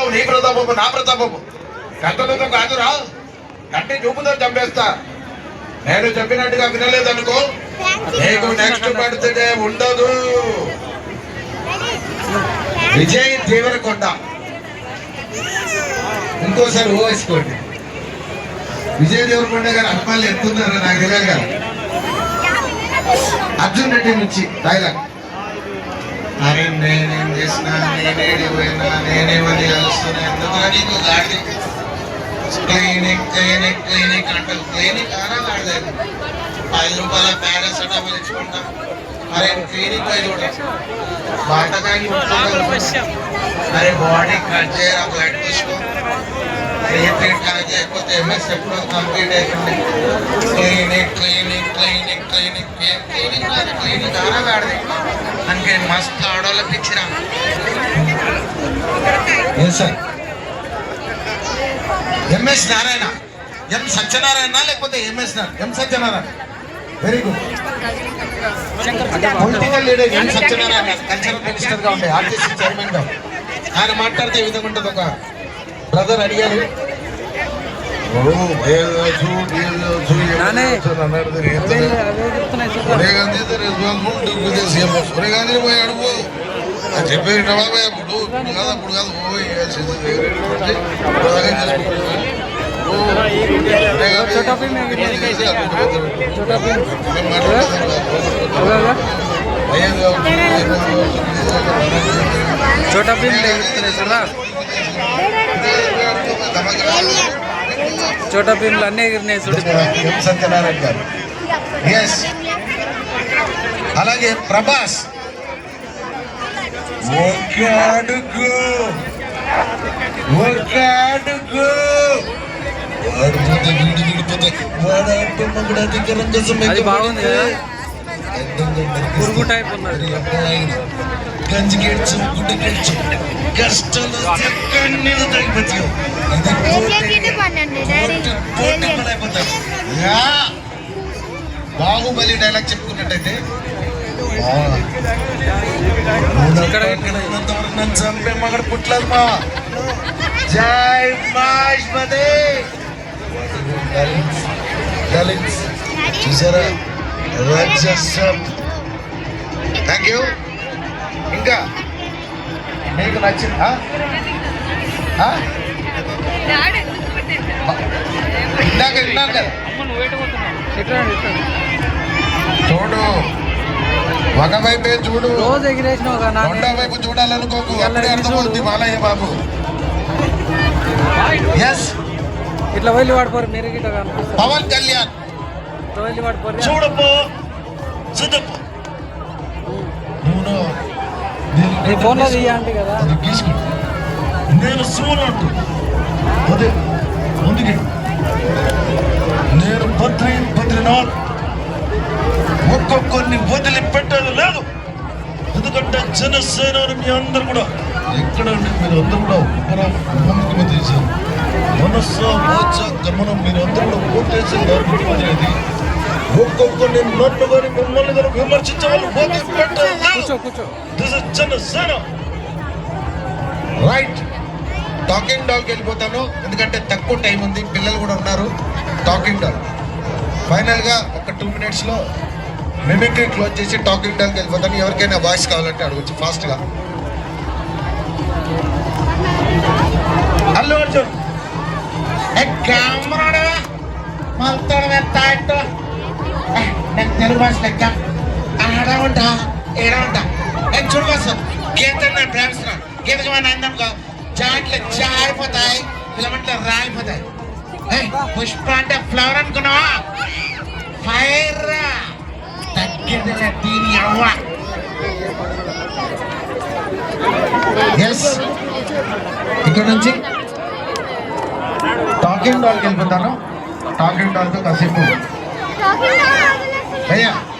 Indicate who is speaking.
Speaker 1: చూపుతావు నీ ప్రతాపము నా ప్రతాపము కట్టలతో కాదురా కట్టి చూపుతో చంపేస్తా. నేను చెప్పినట్టుగా వినలేదనుకో. నీకు నెక్స్ట్ బర్త్డే ఉండదు. విజయ్ దేవరకొండ ఇంకోసారి ఓ వేసుకోండి. విజయ్ దేవరకొండ గారు అమ్మాయిలు ఎత్తున్నారా నాకు తెలియదు కదా. అర్జున్ రెడ్డి నుంచి డైలాగ్ అని నేనేం చేసినా నేనేడి పోయినా నేనేమని కలుస్తున్నా ఎందుకు నీకు గాడి క్లినిక్ క్లినిక్ క్లినిక్ అంటారు క్లినిక్ ఆరా గాడిలేదు ఐదు రూపాయల పారాసెటమాల్ ఇచ్చుకుంటాం మరి క్లినిక్ పోయి చూడ బాటకాగి మరి బాడీ కట్ చేయరా బ్లడ్ తీసుకో క్రియేటివ్ కట్ చేయకపోతే ఎంఎస్ ఎప్పుడు కంప్లీట్ అవుతుంది clinic clinic clinic clinic clinic clinic ఆరా గాడిది మనకి మస్తు ఎంఎస్ నారాయణ. ఎం సత్యనారాయణ లేకపోతే MS M Satyanarayana. Very good political leader M Satyanarayana cultural మినిస్టర్గా ఉండే ఆర్టీసీ చైర్మన్గా. ఆయన మాట్లాడితే ఈ విధంగా ఉంటుంది ఒక బ్రదర్ అడిగారు.
Speaker 2: ఓ, దేవదాసు, దేవదాసు,
Speaker 3: నానే.
Speaker 2: దేవదాసు అని అన్నాడు. నేను
Speaker 3: అవే
Speaker 2: ఎంత-
Speaker 3: అవే చెప్తున్నాయి చూడు.
Speaker 2: సూర్యకాంత్ అయితే రెస్పాన్సిబిలిటీ ఉంది సీఎం సూర్యకాంత్ పోయి అడుగు అది చెప్పేది బాబాయ్ అప్పుడు ఇప్పుడు కాదు అప్పుడు కాదు ఓ వేయాల్సింది వేరే రోజు. ఇప్పుడు అలాగే చేసుకుంటున్నాడు. ఓ, సూర్యకాంత్
Speaker 3: छोटा भी मैं
Speaker 2: ఇబ్బంది చేసి అప్పుడు
Speaker 3: చోటా భీమ్లు అన్నీ ఎగిరినాయి చూడు.
Speaker 1: సత్యనారాయణ గారు. అలాగే ప్రభాస్. ఒక అడుగు. ఒక అడుగు.
Speaker 2: వాడు పోతే వీడు వీడిపోతే వాడు అంటే మగుడు అధికారం కోసం
Speaker 3: అది బాగుంది కదా? పురుగు టైప్ ఉన్నది.
Speaker 2: గంజి గెడ్చు గుడ్డ గెడ్చు కష్టాలు కన్నీళ్ళు అయిపోతాయి
Speaker 1: యా. బాహుబలి డైలాగ్ చెప్పుకున్నట్టయితే
Speaker 2: చంపే మగడు పుట్టలేదు మా.
Speaker 1: జై
Speaker 2: గలిన్స్ చూసారా? రాజసం.
Speaker 1: థ్యాంక్ యూ ఇంకా? మీకు నచ్చిందా? ఇందాక విన్నాను కదా చూడు. ఒకవైపే చూడు రెండో వైపు చూడాలనుకోకు. అప్పుడే అర్థమవుతుంది. బాలయ్య బాబు. ఎస్
Speaker 3: ఇట్లా వెళ్ళి వాడిపోరు మీరు
Speaker 1: పవన్ కళ్యాణ్.
Speaker 2: చూడపో చూడపో నువ్వు
Speaker 3: నీ ఫోన్లో తీయండి కదా.
Speaker 2: నేను అంటూ అదే ముందుకి. నేను బద్రి బద్రినాథ్ ఒక్కొక్కరిని వదిలి పెట్టాలి లేదు. ఎందుకంటే జనసేన మీ అందరు కూడా. ఎక్కడండి మీరు అందరూ కూడా ముఖ్యమంత్రి చేశారు. మనస్స మోచ గమనం మీరు అందరూ కూడా అది. ఒక్కొక్కరిని నన్ను కానీ మిమ్మల్ని కానీ విమర్శించే వాళ్ళు వదిలి పెట్టాలి లేదు.
Speaker 3: కూర్చో. కూర్చో
Speaker 2: This is Janasena.
Speaker 1: Right talking డాల్కి వెళ్ళిపోతాను. ఎందుకంటే తక్కువ టైం ఉంది. పిల్లలు కూడా ఉన్నారు. టాకింగ్ డాల్ ఫైనల్గా ఒక టూ మినిట్స్లో మిమిక్రీ క్లోజ్ చేసి టాకింగ్ డాల్కి వెళ్ళిపోతాను. ఎవరికైనా వాయిస్ కావాలంటే అడగచ్చు. ఫాస్ట్గా అల్లు అర్జున్. మల్తాడు తాట నాకు తెలుగు భాష లెక్క ఆడ ఉంటా ఏడ ఉంటా నేను చూడవచ్చు గీత ప్రేమిస్తున్నా గీత అందంగా చాట్లు చారిపోతాయి పిల్లమంటే రాలిపోతాయి పుష్ప అంటే ఫ్లవర్ అనుకున్నావా ఫైర్ తగ్గింది దీని అవ్వ ఎస్ ఇక్కడ నుంచి టాకింగ్ డాల్కి వెళ్ళిపోతాను టాకింగ్ డాల్తో కాసేపు 哎呀。